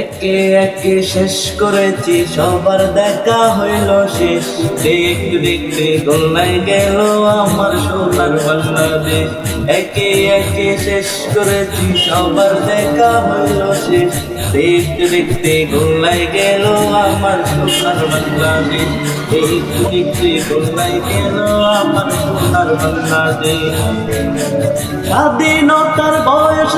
একে একে শেষ করেছি, সবার দেখা হইল শেষ। দেখতে দেখতে গোল্লাই গেল আমার সোনার বাংলাদেশ। একে একে শেষ করেছি, সবার দেখা হইল শেষ। দেখতে দেখতে গোল্লাই গেল আমার সোনার বাংলাদেশ। দেখতে দেখতে গোল্লাই গেল আমার সোনার বাংলাদেশ। স্বাধীনতার বয়স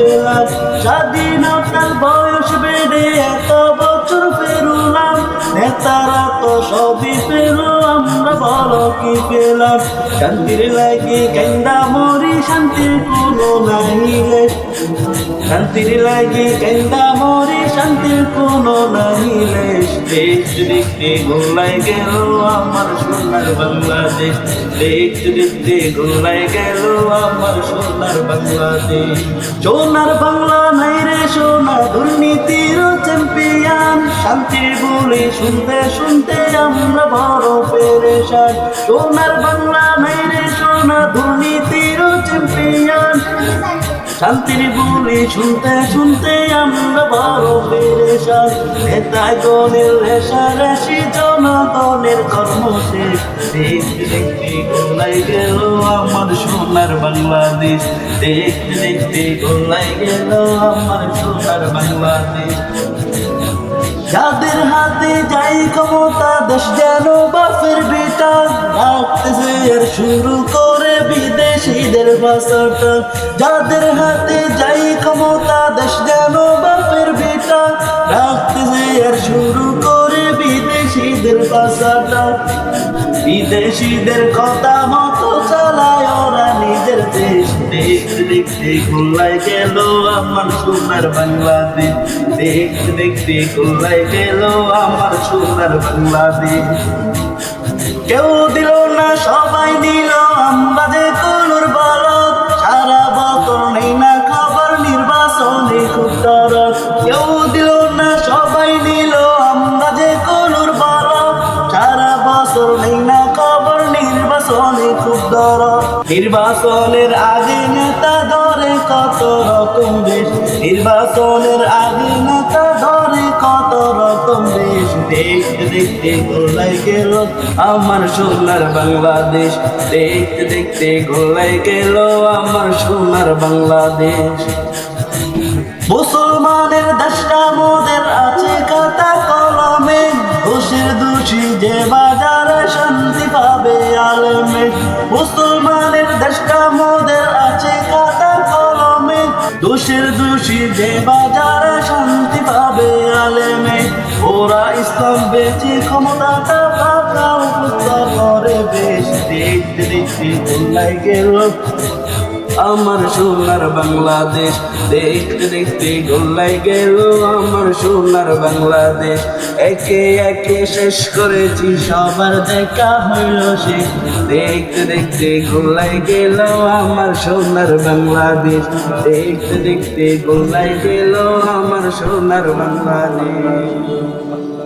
পেলাম। স্বাধীনতার বয়স বেড়ে এত বছর পেরুলাম। নেতারা তো সবই পেল, আমরা বলো কি পেলাম? শান্তির লাগে গেন্দা মরি, শান্তির কোনো নাহিলে শান্তির লাগে কেন্দা মরি, শান্তির কোনো নাহিলে দেখতে দেখতে গোলাই গেল আমার সোনার বাংলাদেশ। দেখতে দেখতে গোলাই গেল আমার সোনার বাংলাদেশ। সোনার বাংলা নাই রে সোনা, দুর্নীতির চ্যাম্পিয়ন শান্তির বলে শুনতে শুনতে আমরা বড় পেরেশান। সোনার বাংলা নাই রে সোনা, দুর্নীতির শান্তির বলি শুনতে শুনতে আমরা বড় পেরেশান। নেতায় গণের রেশা রেশি জনগণের কর্মশেষ। দেখতে দেখতে গোলাই গেল আমার সোনার বাংলাদেশ। দেখতে দেখতে গোলাই গেল আমার সোনার বাংলাদেশ। যাদের হাতে যাই ক্ষমতা, দেশ যেন বাপের বেটা। রাখতেছে আর শুরু করে বিদেশিদের ভাষাটা যাদের হাতে যাই ক্ষমতা, দেশ যেন বাপের বেটা। রাখতেছে আর শুরু করে বিদেশিদের ভাষাটা বিদেশিদের কথা মতো চালায় ওরা নিজের দেশ। দেখতে দেখতে গোল্লাই গেল আমার সোনার বাংলাদেশ। দেখতে দেখতে গোল্লাই গেল আমার সোনার বাংলাদেশ। কেউ দিল না সবাই নির্বাচনের আগে নেতা ধরে কত রকম দেশ? নির্বাচনের আগে নেতা ধরে কত রকম দেশ? দেখতে দেখতে গোলাই গেল আমার সোনার বাংলাদেশ। দেখতে দেখতে গোলাই গেল আমার সোনার বাংলাদেশ। মুসলমানের দোষের দোষী যে যারা শান্তি পাবে আলেমে। ওরা ইসলাম বেঁচে, ক্ষমতাটা ফাঁকা উপস্থাপন করে বেশ। দেখতে দেখতে গেল। আমার সোনার বাংলাদেশ দেখতে দেখতে গোল্লাই গেল আমার সোনার বাংলাদেশ। একে একে শেষ করেছি, সবার দেখা হইল সে দেখতে দেখতে গোল্লাই গেল আমার সোনার বাংলাদেশ। দেখতে দেখতে গোল্লাই গেল আমার সোনার বাংলাদেশ।